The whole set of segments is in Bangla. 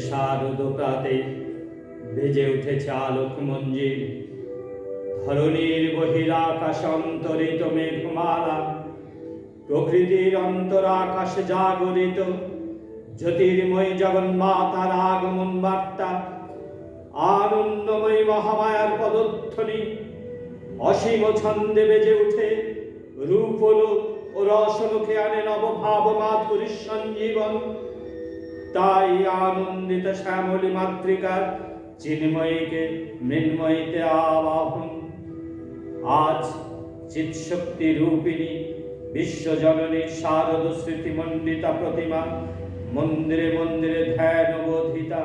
শারদ প্রাতে বেজে উঠেছে আলোক মঞ্জির ধরণীর বহিরাকাশ অন্তরিত মেঘমালা, প্রকৃতির অন্তরাকাশে জাগরিত, জ্যোতির্ময় জগন্মাতার আগমন বার্তা, আনন্দময়ী মহামায়ার পদধ্বনি, অসীম ছন্দে বেজে উঠে রূপলোক ও রসলোকে আনে নবভাব মাধুরীর সঞ্জীবন। তাই আনন্দিত শ্যামলী মাতৃকার চিন্ময়ীকে মৃন্ময়ীতে আবাহন। আজ চিৎশক্তি রূপিণী বিশ্বজননী শারদ স্মৃতিমণ্ডিতা প্রতিমা মন্দিরে মন্দিরে ধ্যান বোধিতা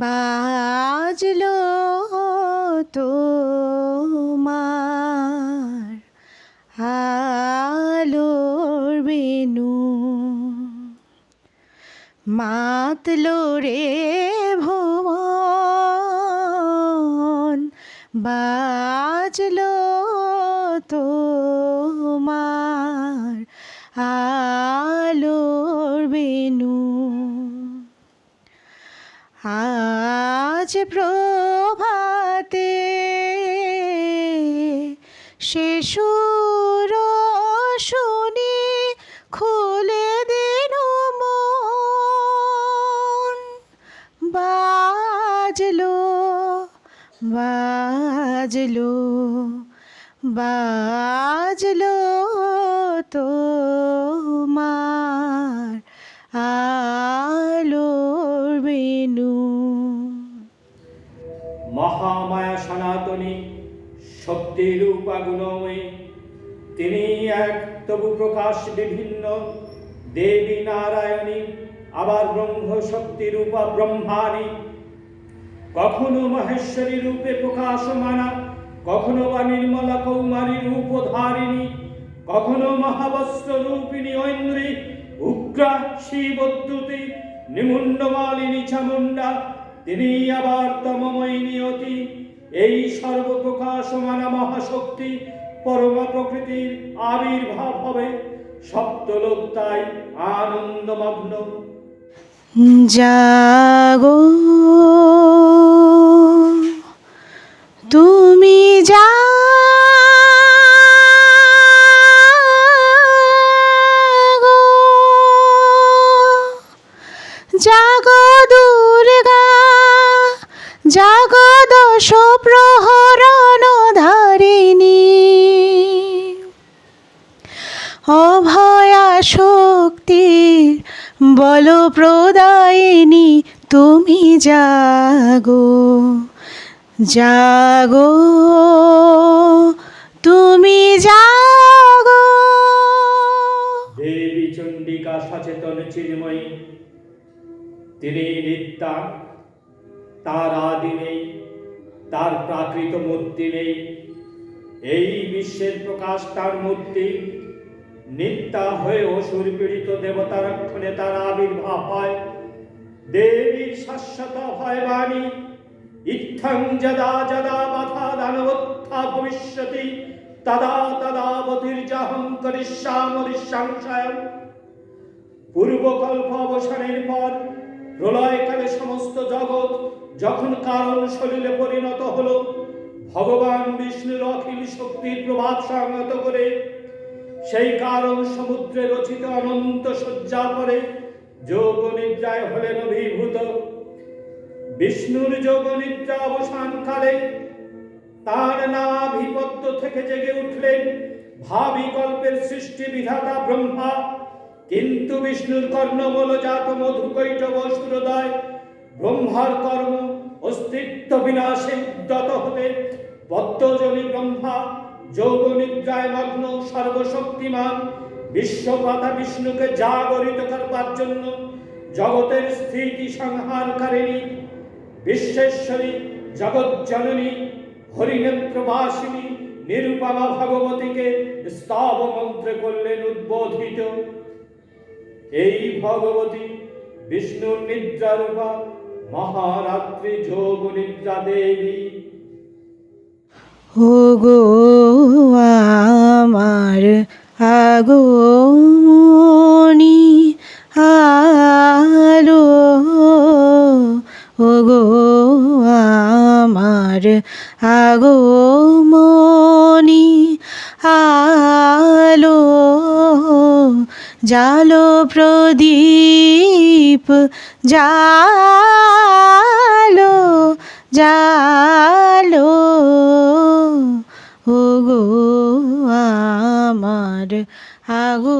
বাজলো মাতলো রে ভুবন বাজলো তোমার আলোর বেনু আজ প্রভাতে শিশুর বাজলো বাজলো তোমার আলোর বেনু মহামায়া সনাতনী শক্তির উপাগুণময়ী তিনি এক তবু প্রকাশ বিভিন্ন। দেবী নারায়ণী, আবার ব্রহ্ম শক্তি রূপা ব্রহ্মাণী কখনো মহেশ্বরী রূপে প্রকাশমানা, কখনো বা নির্মলা কৌমারী রূপধারিণী, কখনো মহাবস্ত্র রূপিণী ঐন্দ্রী, উগ্রা শিবদ্যুতি নিমুণ্ডমালিনী চামুণ্ডা, তিনি আবার তমময়ী নিয়তি এই সর্বপ্রকাশমানা মহাশক্তি পরমা প্রকৃতির আবির্ভাব হবে। সপ্তলোক তাই আনন্দমগ্ন। জাগো। তুমি জাগো বল প্রদায়িনী, তুমি জাগো জাগো, তুমি জাগো। দেবী চণ্ডিকা সচেতন চিন্ময়ী, তিনি নিত্যা তার আদি নেই, তার প্রাকৃত মূর্তি নেই। এই বিশ্বের প্রকাশ তার মূর্তি নিত্যা হয়ে অসুর পীড়িত দেবতা রক্ষণে তার আবির্ভাব হয়। দেবীর শাশ্বত হয় বাণী। ইত্থং যদা যদা মাথা দানবোত্থা ভবিষ্যতি। তদা তদা বধির্যাহং করিষ্যামরিষ্যাংশায়ম পূর্বকল্প অবসানের পর প্রলয়কালে সমস্ত জগৎ যখন কারণ শরীরে পরিণত হলো, ভগবান বিষ্ণুর অখিল শক্তির প্রভাব সংহত করে সেই কারণ সমুদ্রে রচিত অনন্ত শয্যা পরে যোগ নিদ্রায় হলেন অভিভূত। বিষ্ণুর যোগ নিদ্রা অবসান কালে তার নাভিপদ্য থেকে জেগে উঠলেন ভাবি কল্পের সৃষ্টি বিধাতা ব্রহ্মা। কিন্তু বিষ্ণুর কর্ণমূল জাত মধুকৈটব সুরদয়। ব্রহ্মার কর্ম অস্তিত্ব বিনাশে উদ্যত হতে পদ্মজনী ব্রহ্মা যোগ নিদ্রায় মগ্ন সর্বশক্তিমান বিশ্বপাতা বিষ্ণুকে জাগরিত করবার জন্য জগতের স্থিতি সংহারকারিণী, বিশ্বেশ্বরী, জগজ্জননী, হরিনেত্রবাসিনী, নিরুপমা ভগবতীকে স্তব মন্ত্রে করলেন উদ্বোধিত। এই ভগবতী বিষ্ণুর নিদ্রারূপা মহারাত্রি যোগ নিদ্রা দেবী। ওগো আমার আগমনি আলো। ওগো আমার আগমনি আলো। জালো প্রদীপ জালো জালো। ও গো আমার আগো